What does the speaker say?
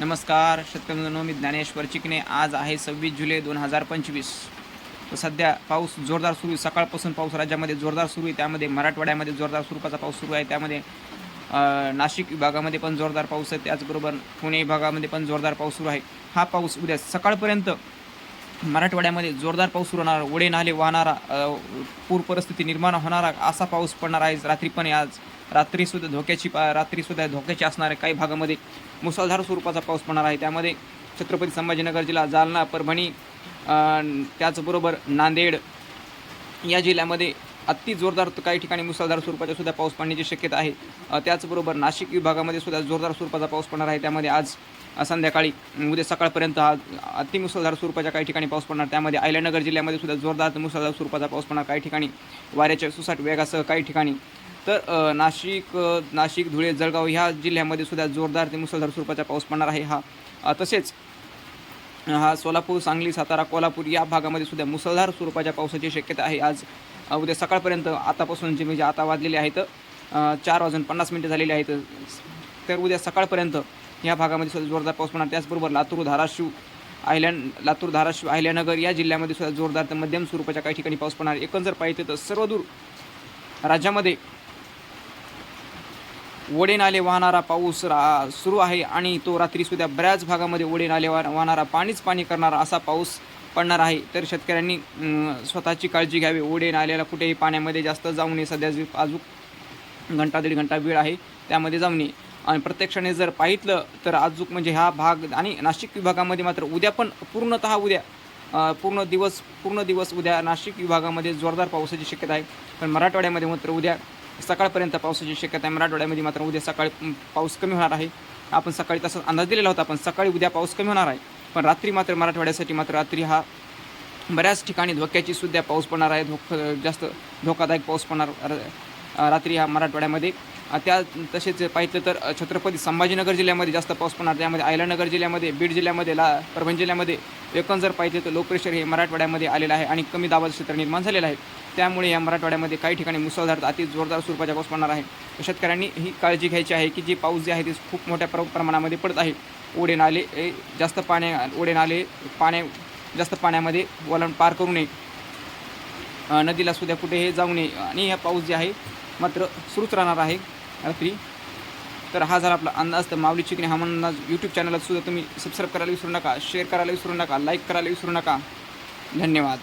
नमस्कार शेतकरी मी ज्ञानेश्वर चिकणे आज आहे सव्वीस जुलै दोन हजार पंचवीस. तर सध्या पाऊस जोरदार सुरू आहे. सकाळपासून पाऊस राज्यामध्ये जोरदार सुरू आहे. त्यामध्ये मराठवाड्यामध्ये जोरदार स्वरूपाचा पाऊस सुरू आहे. त्यामध्ये नाशिक विभागामध्ये पण जोरदार पाऊस आहे. त्याचबरोबर पुणे विभागामध्ये पण जोरदार पाऊस सुरू आहे. हा पाऊस उद्या सकाळपर्यंत मराठवाड्यामध्ये जोरदार पाऊस सुरू होणार. ओढे नाले वाहणारा पूर परिस्थिती निर्माण होणारा असा पाऊस पडणार आहे. रात्री पण आज. रात्रीसुद्धा धोक्याची पा रात्रीसुद्धा धोक्याची असणारे काही भागामध्ये मुसळधार स्वरूपाचा पाऊस पडणार आहे. त्यामध्ये छत्रपती संभाजीनगर जिल्हा जालना परभणी त्याचबरोबर नांदेड या जिल्ह्यामध्ये अति जोरदार काही ठिकाणी मुसळधार स्वरूपाचा सुद्धा पाऊस पडण्याची शक्यता आहे. त्याचबरोबर नाशिक विभागामध्ये सुद्धा जोरदार स्वरूपाचा पाऊस पडणार आहे. त्यामध्ये आज संध्याकाळी उद्या सकाळपर्यंत हा अतिमुसळधार स्वरूपाच्या काही ठिकाणी पाऊस पडणार. त्यामध्ये आयल्यानगर जिल्ह्यामध्ये सुद्धा जोरदार मुसळधार स्वरूपाचा पाऊस पडणार. काही ठिकाणी वाऱ्याच्या सुसाट वेगासह काही ठिकाणी तर नाशिक नाशिक धुळे जळगाव ह्या जिल्ह्यामध्ये सुद्धा जोरदार ते मुसळधार स्वरूपाचा पाऊस पडणार आहे. हा तसेच हा सोलापूर सांगली सातारा कोल्हापूर या भागामध्ये सुद्धा मुसळधार स्वरूपाच्या पावसाची शक्यता आहे. आज उद्या सकाळपर्यंत आतापासून जे म्हणजे आता वाजलेले आहेत चार वाजून पन्नास मिनटं झालेली आहेत. तर उद्या सकाळपर्यंत या भागामध्ये सुद्धा जोरदार पाऊस पडणार. त्याचबरोबर लातूर धाराशिव आयलँड लातूर धाराशिव अहिल्यानगर या जिल्ह्यामध्ये सुद्धा जोरदार तर मध्यम स्वरूपाच्या काही ठिकाणी पाऊस पडणार. एकंदर पाहिजे तर सर्वदूर राज्यामध्ये ओढे नाले वाहणारा पाऊस रा सुरू आहे आणि तो रात्रीसुद्धा बऱ्याच भागामध्ये ओढे नाले वा वाहणारा पाणीच पाणी करणारा असा पाऊस पडणार आहे. तर शेतकऱ्यांनी स्वतःची काळजी घ्यावी. ओढे नाल्याला कुठेही पाण्यामध्ये जास्त जाऊ नये. सध्या अजून घंटा दीड घंटा वेळ आहे त्यामध्ये जाऊ नये. आणि प्रत्यक्षाने जर पाहितलं तर अजूक म्हणजे हा भाग आणि नाशिक विभागामध्ये मात्र उद्या पण पूर्णतः उद्या पूर्ण दिवस पूर्ण दिवस उद्या नाशिक विभागामध्ये जोरदार पावसाची शक्यता आहे. पण मराठवाड्यामध्ये मात्र उद्या सकाळपर्यंत पावसाची शक्यता आहे. मराठवाड्यामध्ये मात्र उद्या सकाळी पाऊस कमी होणार आहे. आपण सकाळी तसा अंदाज दिलेला होता पण सकाळी उद्या पाऊस कमी होणार आहे. पण रात्री मात्र मराठवाड्यासाठी मात्र रात्री हा बऱ्याच ठिकाणी धोक्याची सुद्धा पाऊस पडणार आहे. धोक जास्त धोकादायक पाऊस पडणार रात्री हा मराठवाड्यामध्ये. त्या तसेच पाहिलं तर छत्रपती संभाजीनगर जिल्ह्यामध्ये जास्त पाऊस पडणार त्यामध्ये आयलानगर जिल्ह्यामध्ये बीड जिल्ह्यामध्ये ला परभणी जिल्ह्यामध्ये एकूण जर पाहिजे तर लो प्रेशर हे मराठवाड्यामध्ये आलेलं आहे आणि कमी दाबाचं क्षेत्र निर्माण झालेलं आहे. त्यामुळे या मराठवाड्यामध्ये काही ठिकाणी मुसळधार अति जोरदार स्वरूपाचा पाऊस पडणार आहे. शेतकऱ्यांनी ही काळजी घ्यायची आहे की जे पाऊस जे आहे ते खूप मोठ्या प्र प्रमाणामध्ये पडत आहे. ओढे नाले जास्त पाण्या ओढे नाले पाण्या जास्त पाण्यामध्ये वलन पार करू नये. अ, नदीला सुद्धा कुठेही जाऊ नये. आणि हा पाऊस जे आहे मात्र सुरूच राहणार आहे. रात्री तर हा झाला आपला अंदाज. तर माऊली चिकणे हा अंदाज यूट्यूब चॅनलला सुद्धा तुम्ही सबस्क्राईब करायला विसरू नका शेअर करायला विसरू नका लाईक करायला विसरू नका. धन्यवाद.